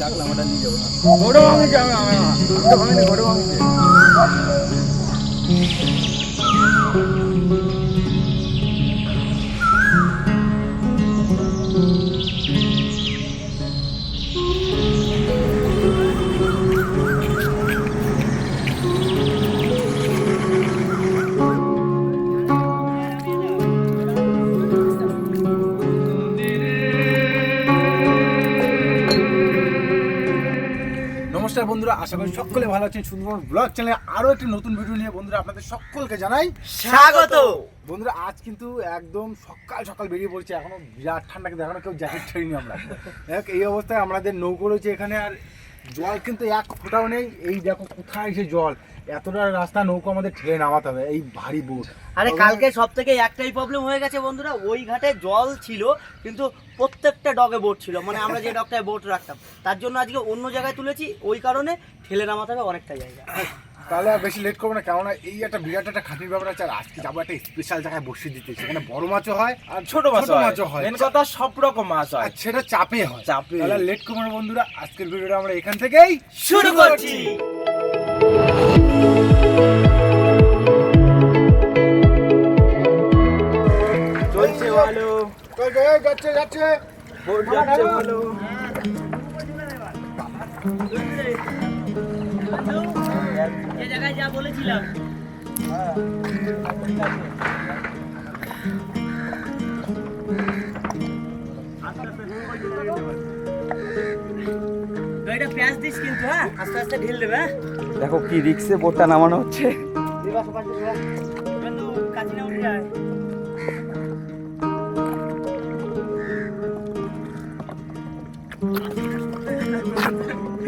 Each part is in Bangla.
ডাকলাম ওটা নিয়ে যাব গোড়ো ভাঙিছে আমি আমি আমি ভাঙিনি গোড়ো ভাঙিছে নমস্কার বন্ধুরা আশা করি সকলে ভালো আছেন। সুন্দরবন ব্লগ চ্যানেলে আরও একটি নতুন ভিডিও নিয়ে বন্ধুরা আপনাদের সকলকে জানাই স্বাগত। বন্ধুরা আজ কিন্তু একদম সকাল সকাল বেরিয়ে পড়ছে। এখনও বিরাট ঠান্ডা কিন্তু এখনও কেউ জ্যাকেট ছেড়িনি আমরা। দেখ এই অবস্থায় আমাদের নৌকো রয়েছে এখানে আর জল কিন্তু এক ফোটাও নেই। এই দেখো কোথায় সে জল। এতটা রাস্তা নৌকো আমাদের ঠেলে নামাতে হবে এই ভারী বোট। আরে কালকে সব থেকে একটাই প্রবলেম হয়ে গেছে বন্ধুরা ওই ঘাটে জল ছিল কিন্তু প্রত্যেকটা ডগে বোট ছিল মানে আমরা যে ডগটায় বোট রাখতাম তার জন্য আজকে অন্য জায়গায় তুলেছি ওই কারণে ঠেলে নামাতে হবে অনেকটা জায়গা। তাহলে আর বেশি লেট করব না কেননা এই একটা বিরাট একটা খাতির ব্যাপার আছে আর আজকে যাব একটা স্পেশাল জায়গায় বসিয়ে দিতে সেখানে বড় মাছও হয় আর ছোট মাছ মাছও হয়। মেন কথা সব রকম মাছ হয়। সেটা চাপে হয়। চাপে। তাহলে লেট করব না বন্ধুরা আজকের ভিডিওটা আমরা এখান থেকেই শুরু করছি। ভালো। যাচ্ছে যাচ্ছে। বোট যাচ্ছে ভালো। যে জায়গায় যা বলেছিলাম। পেঁয়াজ দিস কিন্তু হ্যাঁ? আস্তে আস্তে হ্যাঁ? দেখো কি রিক্সে বোটটা নামানো হচ্ছে।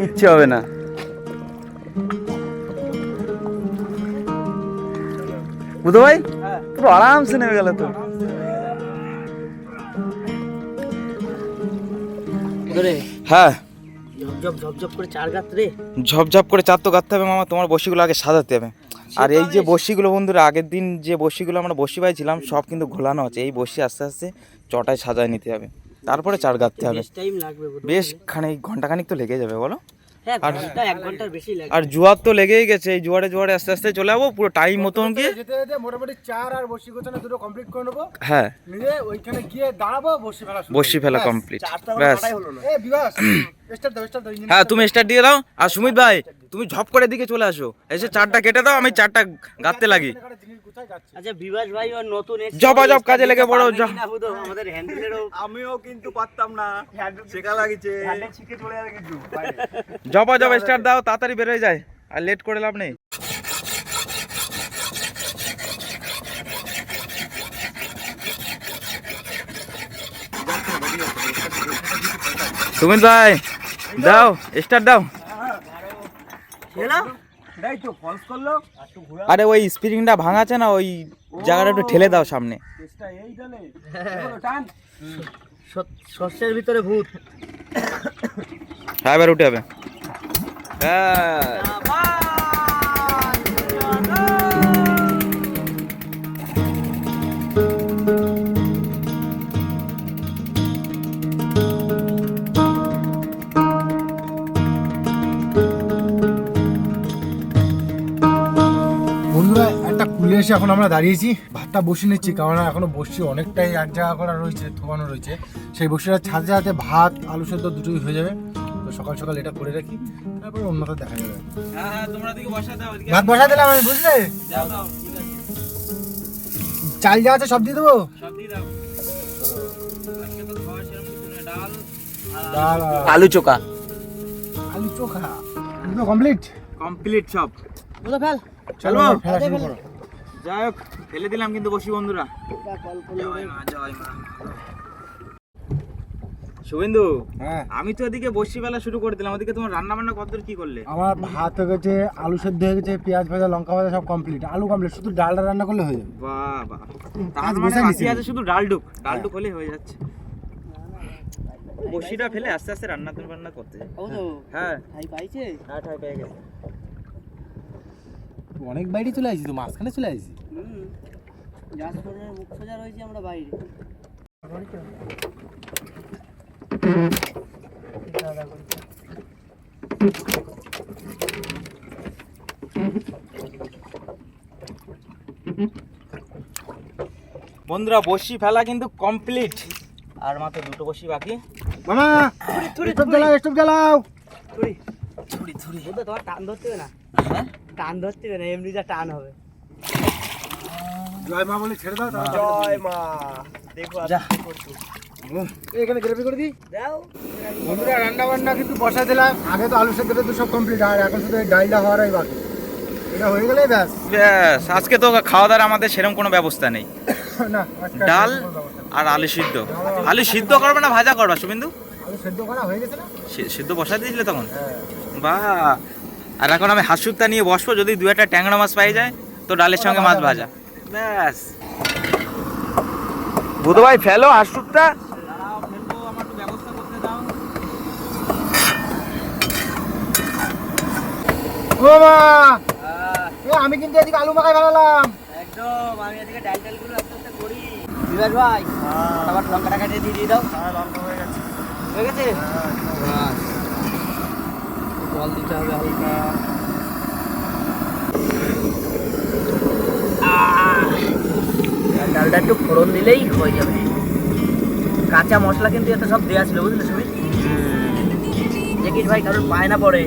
ইচ্ছে হবে না। বুধ ভাই পুরো আরামসে নেমে গেল তো। হ্যাঁ। ঝপঝপ করে চার গাছ ঝপঝপ করে চার তো গাঁথতে হবে মামা তোমার বসিগুলো আগে সাজাতে হবে। আর এই যে বসিগুলো বন্ধুরা আগের দিন যে বসিগুলো আমরা বসি পাইছিলাম সব কিন্তু ঘোলানো আছে। এই বসি আস্তে আস্তে চটায় সাজায় নিতে হবে। তারপরে চার গাঁথতে হবে। বেশ খানিক ঘণ্টা খানিক ঘন্টাখানিক তো লেগে যাবে বলো? হ্যাঁ আর- এক ঘণ্টার আর জুয়ার তো লেগেই গেছে এই জুয়ারে জুয়ারে আস্তে আস্তে চলে যাব পুরো টাইম মতন গিয়ে। যেতে যেতে মোটামুটি চার আর বসি গোছানো দুটো কমপ্লিট করে নেব। হ্যাঁ। নিয়ে ওইখানে গিয়ে দাঁড়াবো বসি ফেলা বসি ফেলা কমপ্লিট ব্যাস। মাথায় হলো না। এ বিবাস হ্যাঁ তুমি স্টার্ট দিয়ে দাও। আর সুমিত ভাই তুমি ঝপ করে দিকে চলে আসো। এসে চারটা কেটে দাও আমি চারটা গাঁততে লাগি। আচ্ছা বিভাস ভাই ওর নতুন জবা জব কাজে লেগে পড়ো, পারবে জ- কিনা বুধো, আমাদের হ্যান্ডেলেরও আমিও কিন্তু পারতাম না। শেখা লাগিছে। হ্যান্ডেল ছিটকে চলে যাবে কিন্তু জবা জব স্টার্ট দাও তাড়াতাড়ি বেরোয় যায়। আর লেট করে লাভ নেই। সুমিত ভাই দাও স্টার্ট দাও। হেলো দেখ তো ফলস করল। আরে ওই স্প্রিংটা ভাঙাছে না ওই জায়গাটা একটু ঠেলে দাও সামনে। শস্যের ভিতরে ভূত। হ্যাঁ এবার উঠে হবে হ্যাঁ। এসে এখন আমরা দাঁড়িয়েছি। ভাতটা বসে নিচ্ছি কারণ এখনও বসছি। অনেকটাই এক জায়গা করা রয়েছে থোবানো রয়েছে। সেই বসিটা ছাদে ছাদে ভাত আলু সেদ্ধ দুটোই হয়ে যাবে। তো সকাল সকাল এটা করে রাখি। তারপর অন্যটা দেখা যাবে। হ্যাঁ তোমরা দিকে বসা দাও ভাত বসা দিলাম আমি বুঝলে? চাল যা আছে সব দিয়ে দেবো? আলু চোকা আলু চোখা। কমপ্লিট কমপ্লিট সব। বুঝো ফেল। চলো চলো। ফেলা শুরু করো। যাই হোক ফেলে দিলাম কিন্তু বসি বন্ধুরা। শুভেন্দু হ্যাঁ। আমি তো এদিকে বসি বেলা শুরু করে দিলাম। ওদিকে তোমার রান্না বান্না কতদূর কি করলে? আমার ভাত হয়ে গেছে আলু সেদ্ধ হয়ে গেছে পেঁয়াজ ভাজা লঙ্কা ভাজা সব কমপ্লিট আলু কমপ্লিট শুধু ডালটা রান্না করলে হয়ে যাবে। বাহ বাহ। তার মানে বসে বাকি নিছি। আছে শুধু ডালডুক ডালডুক হলেই হয়ে যাচ্ছে। বসিটা ফেলে আস্তে আস্তে রান্না বান্না করতে। ও হ্যাঁ। ভাই পাইছে? হ্যাঁ ঠাই পেয়ে গেছে। অনেক বাইরে চলে আসি তো মাঝখানে চলে আসি মুখ আমরা বাইরে। বন্ধুরা বসি ফেলা কিন্তু কমপ্লিট আর মাত্র দুটো বসি বাকি। মামা থুড়ি থুড়ি গেলাও থুড়ি। থুড়ি থুড়ি তোমার টান ধরতে হবে না। টান ধরতে হবে না এমনি যা টান হবে। জয় মা বলে ছেড়ে দাও জয় মা। দেখো যা। এখানে গ্রেভি করে দিই? দাও। বন্ধুরা রান্না বান্না কিন্তু বসা দিলাম। আগে তো আলু সেদ্ধটা তো সব কমপ্লিট আর এখন শুধু ডালটা হওয়ারই বাকি। এটা হয়ে গেলেই ব্যাস। ব্যাস। আজকে তো খাওয়া দাওয়ার আমাদের সেরকম কোনো ব্যবস্থা নেই। না ডাল। আর আলু সিদ্ধ। আলু সিদ্ধ করবে না ভাজা করবা শুভেন্দু? আলু সেদ্ধ করা হয়ে গেছে না? সিদ্ধ বসাই দিয়েছিলে তখন? হ্যাঁ। বাহ। আর এখন আমি হাসুরটা নিয়ে বসবো যদি দু একটা ট্যাংরা মাছ পাই যায় তো ডালের সঙ্গে মাছ ভাজা। ব্যাস। বুধ ভাই ফেলো এ আমি কিন্তু এদিকে আলু মাখাই বানালাম। একদম আমি এদিকে ডাল ডালগুলো আস্তে আস্তে করি। বিরাজ ভাই আবার লঙ্কা টাকা দিয়ে দিয়ে দাও। হয়ে গেছে। বাস। জল দিতে হবে হালকা। ডালটা একটু ফোড়ন দিলেই হয়ে যাবে। কাঁচা মশলা কিন্তু এতে সব দেওয়া ছিল বুঝলে সুমিত? দেখিস ভাই কারোর পায় না পড়ে।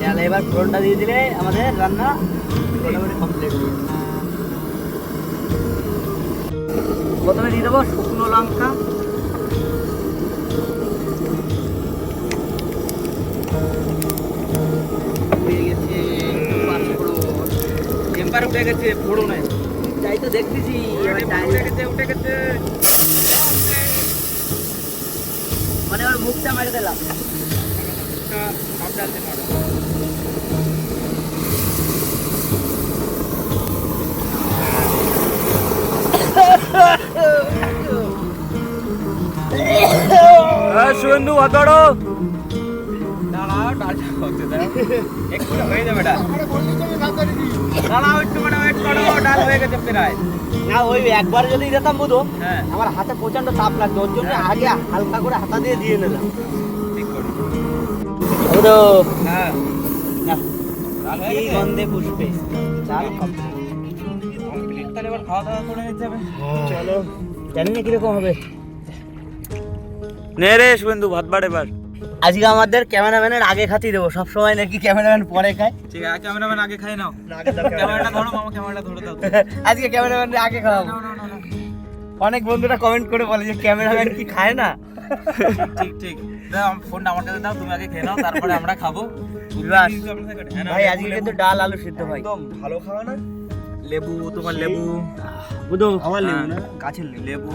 তাহলে এবার ফোড়নটা দিয়ে দিলে আমাদের রান্না মোটামুটি কমপ্লিট প্রথমে দিয়ে দেবো শুকনো লঙ্কা। টেম্পার উঠে গেছে ফোড়ো নাই। তাই তো দেখতেছি ডাল- গেছে উঠে গেছে। মানে ওর মুখটা মেরে দিলাম। সব মারো। ডালটা দাও একটু হয়ে যাবে ডাল দাঁড়াও একটু মানে ওয়েট করো ডাল হয়ে গেছে প্রায়। না ওই একবার যদি দিতাম বুধো হ্যাঁ। আমার হাতে প্রচণ্ড তাপ লাগতো ওর জন্য আগে হালকা করে হাতা দিয়ে দিয়ে নিলাম। ঠিক করে। বুধো! হ্যাঁ। হয়ে এই গেছে? গন্ধে পুষ্পে। ডাল কমপ্লিট তাহলে এবার খাওয়া দাওয়া করে নিতে চলো। জানি না কীরকম হবে। নে রে শুভেন্দু ভাত বাড়ে এবার। আজকে আমাদের ক্যামেরাম্যানের আগে খাতি দেবো। সব সময় নাকি ক্যামেরাম্যান পরে খায়। ঠিক আছে ক্যামেরাম্যান আগে খাই নাও। ক্যামেরাটা ধরো মামা ক্যামেরাটা ধরে দাও। আজকে ক্যামেরাম্যান আগে খাওয়াবো। অনেক বন্ধুরা কমেন্ট করে বলে যে ক্যামেরাম্যান কি খায় না? ঠিক ঠিক। ফোনটা আমার কাছে দাও তুমি আগে খেয়ে নাও তারপরে আমরা খাব। হ্যাঁ, ভাই আজকে। কিন্তু ডাল আলু সিদ্ধ ভাই। একদম ভালো খাওয়া না? লেবু তোমার লেবু। বুধো আমার লেবু না? না গাছের লেবু। লেবু।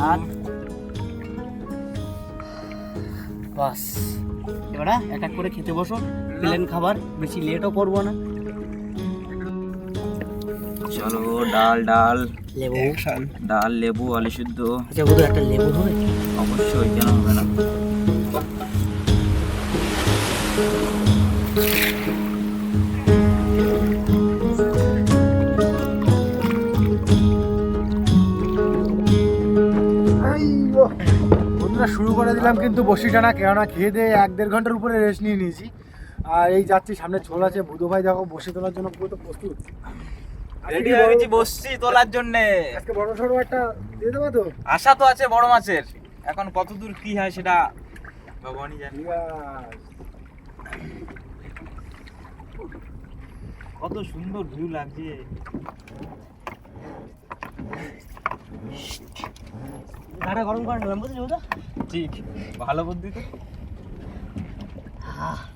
বাস। এবার এক এক করে খেতে বসো। প্লেন খাবার বেশি লেটও করব না। চলো ডাল ডাল। লেবু। ডাল লেবু আলু সিদ্ধ। আচ্ছা বুধু একটা লেবু হবে অবশ্যই কেন হবে না? দিলাম কিন্তু বসি টানা কেননা খেয়ে দিয়ে এক দেড় ঘণ্টার উপরে রেস্ট নিয়ে নিয়েছি। আর এই যাচ্ছি সামনে ছোল আছে। বুধো ভাই দেখো বসে তোলার জন্য পুরো তো প্রস্তুত। রেডি হয়ে গেছি বসছি তোলার জন্য। আজকে বড় সড়ো একটা দিয়ে দেবো তো? আশা তো আছে বড় মাছের। এখন কত দূর কি হয় সেটা ভগবানই জানে। কত সুন্দর ভিউ লাগছে। গাটা গরম করে নিলাম বুঝলি ঠিক ভালো বুদ্ধি তো। একবার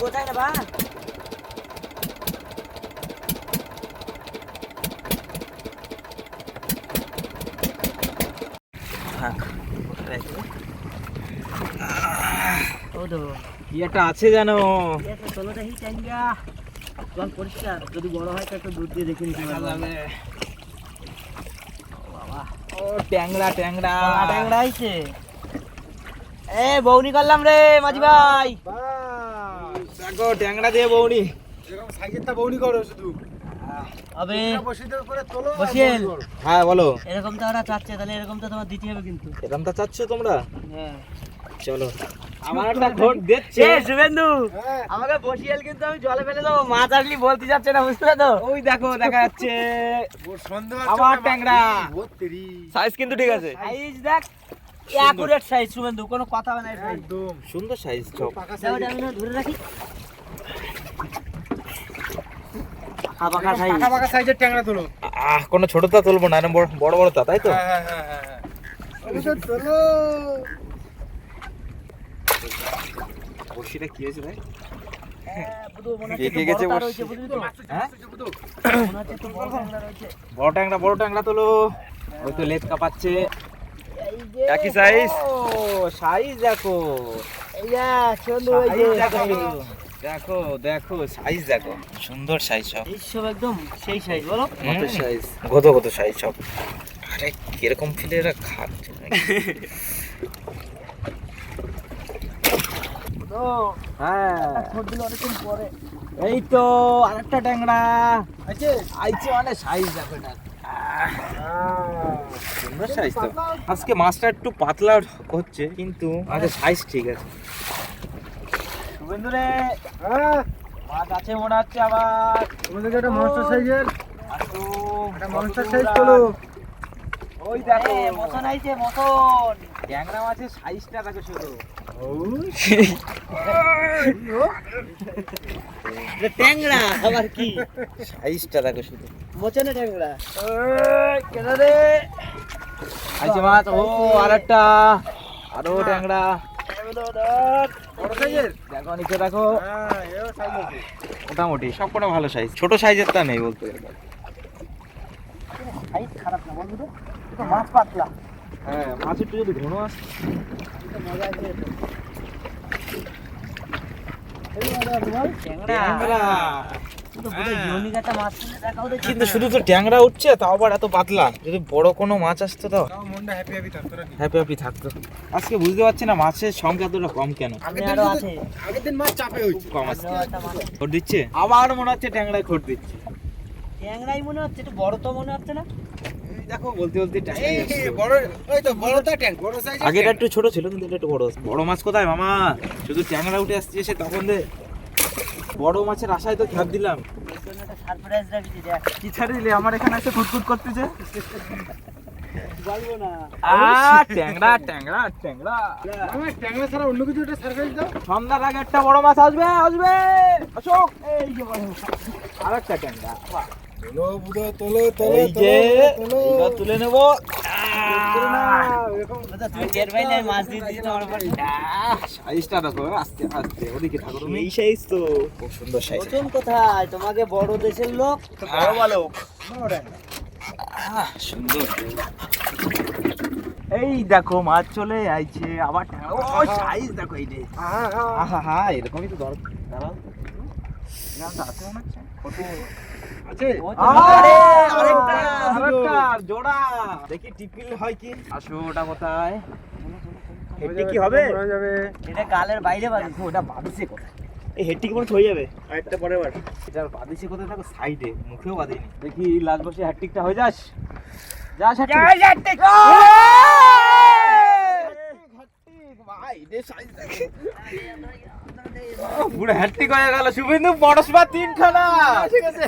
গোটাই না বা থাক ও তো কি একটা আছে জানো? চলো দেখি জল পরিষ্কার যদি বড় হয় তো একটু দুধ দিয়ে দেখে নিতে পারব। বাবা। ও ট্যাংরা ট্যাংরা। ট্যাংরা আইছে এ বৌনি করলাম রে মাঝি ভাই। দেখো ট্যাংরা দিয়ে বৌনি সাইজেরটা বৌনি করো শুধু আবে বসিদের করে তোলো আর বসিয়েন। বৌনি করো। হ্যাঁ বলো এরকম তো ওরা চাচ্ছে তাহলে এরকম তো তোমার দিতে হবে কিন্তু এরকমটা চাচ্ছ তোমরা হ্যাঁ চলো আমার একটা ঘোট দিচ্ছে শুভেন্দু হ্যাঁ আমাকে বসিয়াল কিন্তু আমি জলে ফেলে দেবো মাছ আসলি বলতে যাচ্ছে না বুঝলে তো ওই দেখো দেখা যাচ্ছে ট্যাংরা। সাইজ কিন্তু ঠিক আছে সাইজ দেখ অ্যাকুরেট সাইজ শুভেন্দু কোনো কথা হবে না একদম সুন্দর সাইজ চপ ধরে রাখি পাকা পাকা সাইজ পাকা পাকা সাইজের ট্যাংরা তোলো। আহ কোনো ছোটটা তুলবো না বড় বড় বড় তা তাই তো? হ্যাঁ হ্যাঁ হ্যাঁ হ্যাঁ হ্যাঁ। বসিটা কি হয়েছে ভাই? হ্যাঁ, মনে বড় ট্যাংরা বড় ট্যাংরা তোলো। ওই তো লেজ কাঁপাচ্ছে। এই যে, একই? ও, সাইজ দেখো। সাইজ দেখো। দেখো দেখো সাইজ দেখো। সুন্দর সাইজ সব। এই সব একদম সেই সাইজ বলো। কত সাইজ কত কত সাইজ সব? আরে কীরকম ফিলে এরা খাচ্ছে হ্যাঁ। অনেকক্ষণ পরে। এই তো আরেকটা ট্যাংরা। আছে? আইছে মানে সাইজ দেখো এটা। সুন্দর সাইজ তো। আজকে মাছটা একটু পাতলা হচ্ছে কিন্তু আচ্ছা। সাইজ ঠিক আছে। শুভেন্দু রে হ্যাঁ। মাছ আছে মনে হচ্ছে আবার তোমাদের একটা মনস্টার সাইজের আসো একটা মনস্টার সাইজ তোলো ওই দেখো। এ, মতন আইছে মতন ট্যাংরা মাছের সাইজটা দেখো শুধু। ট্যাংরা আবার কি? সাইজটা দেখো শুধু। মোচনে ট্যাংরা। কেন রে? আইছে মাছ ও আরেকটা। আরও ট্যাংরা। বড় সাইজের দেখো হ্যাঁ মোটামুটি সবকটা ভালো সাইজ ছোট সাইজের তা নেই বলতে গেলে সাইজ খারাপ মাছ পাতলা হ্যাঁ মাছ একটু যদি ঘন আসে মজা আছে কিন্তু দেখি। কিন্তু শুধু তো ট্যাংরা উঠছে তাও আবার এত পাতলা। যদি বড় কোনো মাছ আসতো তাও মনটা হ্যাপি হ্যাপি থাকতো হ্যাপি হ্যাপি থাকতো। আজকে বুঝতে পারছি না মাছের সংখ্যা এতটা কম কেন? আগের দিন মাছ চাপে হয়েছে। কম দিচ্ছে? আবার মনে হচ্ছে ট্যাংরায় খোট দিচ্ছে। ট্যাংরাই মনে হচ্ছে একটু বড় তো মনে হচ্ছে না? দেখো বলতে বলতে। বড় ওই তো বড় তো ট্যাঙ্ক বড় সাইজ আগেটা একটু ছোট ছিল কিন্তু এটা একটু বড়। বড় মাছ কোথায় মামা? শুধু ট্যাংরা উঠে আসছে সে তখন দে। বড় মাছের আশায় তো খ্যাপ দিলাম। কি ছাড়ি দিলে? আমার এখানে এসে খুটখুট করতেছে। সন্ধ্যার আগে একটা বড় মাছ আসবে আসবে। অশোক এই যে আর একটা ট্যাংরা। তোলো তোলো তোলো এই যে তোলো এইবার তুলে নেব। তোমাকে বড় দেশের লোক বড় সুন্দর এই দেখো মাছ চলে আইছে। আবার ও সাইজ দেখো এই যে। এরকমই তো দরকার। দাঁড়াও। আছে? হচ্ছে আছে আরে আরেকটা, আরেকটা জোড়া। দেখি টিপিল হয় কি? আসো ওটা কোথায়? হেডটি কি হবে? হয়ে যাবে এটা গালের বাইরে বাঁধি ওটা বাঁধিছে কোথায়? এই হেডটি কি হয়ে যাবে। আরেকটা পরে বার। এটার বাঁধিছে কোথায়? দেখো সাইডে মুখেও দেখি লাস্ট বসে হ্যাট্রিকটা হয়ে যাস? যাস হ্যাট্রিক পুরো হ্যাট্রিক হয়ে গেল। শুভেন্দু পরস্পর তিনখানা। ঠিক আছে।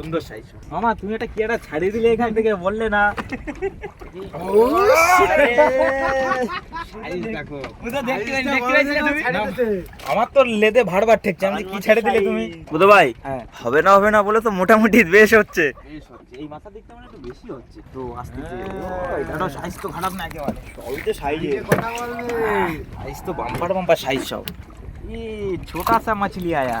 সুন্দর সাইজ মামা তুমি একটা কি একটা ছাড়িয়ে দিলে এখান থেকে? বললে না। আমার তো লেদে ভাড়বার ঠেকছে আমি কি ছেড়ে দিলে তুমি? বুধ ভাই হ্যাঁ। হবে না হবে না বলে তো মোটামুটি বেশ হচ্ছে। এই মাথা দেখতে মানে একটু বেশি হচ্ছে। তো আস্তে হ্যাঁ। এটা সাইজ তো খারাপ না একেবারে। সবই তো সাইজ সাইজ হ্যাঁ, তো বাম্পার বাম্পার সাইজ সব। ছোটা সা মাছলি আয়া।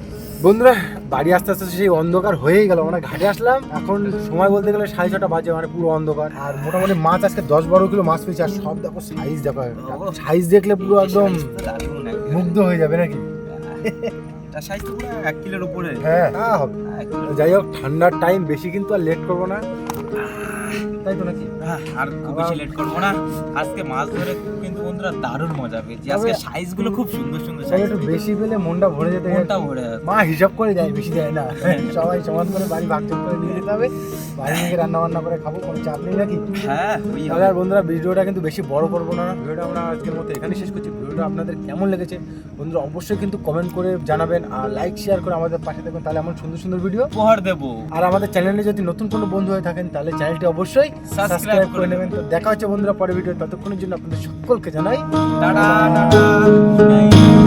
বন্ধুরা বাড়ি আস্তে আস্তে সেই অন্ধকার হয়েই গেল। মানে ঘাটে আসলাম। এখন সময় বলতে গেলে সাড়ে ছটা বাজে মানে পুরো অন্ধকার। আর মোটামুটি মাছ আজকে দশ বারো কিলো মাছ পেয়েছি। আর সব দেখো সাইজ দেখো সাইজ দেখলে পুরো একদম মুগ্ধ হয়ে যাবে নাকি? হ্যাঁ। তা যাই হোক ঠান্ডার টাইম বেশি কিন্তু আর লেট করব না। তাই তো নাকি? হ্যাঁ, আর খুব বেশি লেট করব না। আজকে মাছ ধরে কিন্তু বন্ধুরা দারুণ মজা পেয়েছি। আজকে তবে- সাইজগুলো খুব সুন্দর সুন্দর সাইজ একটু বেশি পেলে মনটা ভরে যেতে মনটা ভরে যাবে। মা হিসাব করে দেয় বেশি দেয় না। সবাই সমান করে বাড়ি করে নিয়ে যেতে হবে। বাড়ি থেকে রান্না বান্না করে খাব কোনো চাপ নেই নাকি? হ্যাঁ তাহলে আর বন্ধুরা ভিডিওটা কিন্তু বেশি বড় করব না। ভিডিওটা আমরা আজকের মতো এখানে শেষ করছি। ভিডিওটা আপনাদের কেমন লেগেছে? বন্ধুরা অবশ্যই কিন্তু কমেন্ট করে জানাবেন আর লাইক শেয়ার করে আমাদের পাশে থাকবেন তাহলে এমন সুন্দর সুন্দর ভিডিও উপহার দেবো। আর আমাদের চ্যানেলে যদি নতুন কোনো বন্ধু হয়ে থাকেন তাহলে চ্যানেলটি অবশ্যই সাবস্ক্রাইব করে করে নেবেন। তো দেখা হচ্ছে বন্ধুরা পরে ভিডিও ততক্ষণের জন্য আপনাদের সকলকে জানাই đấy. Ta da ta da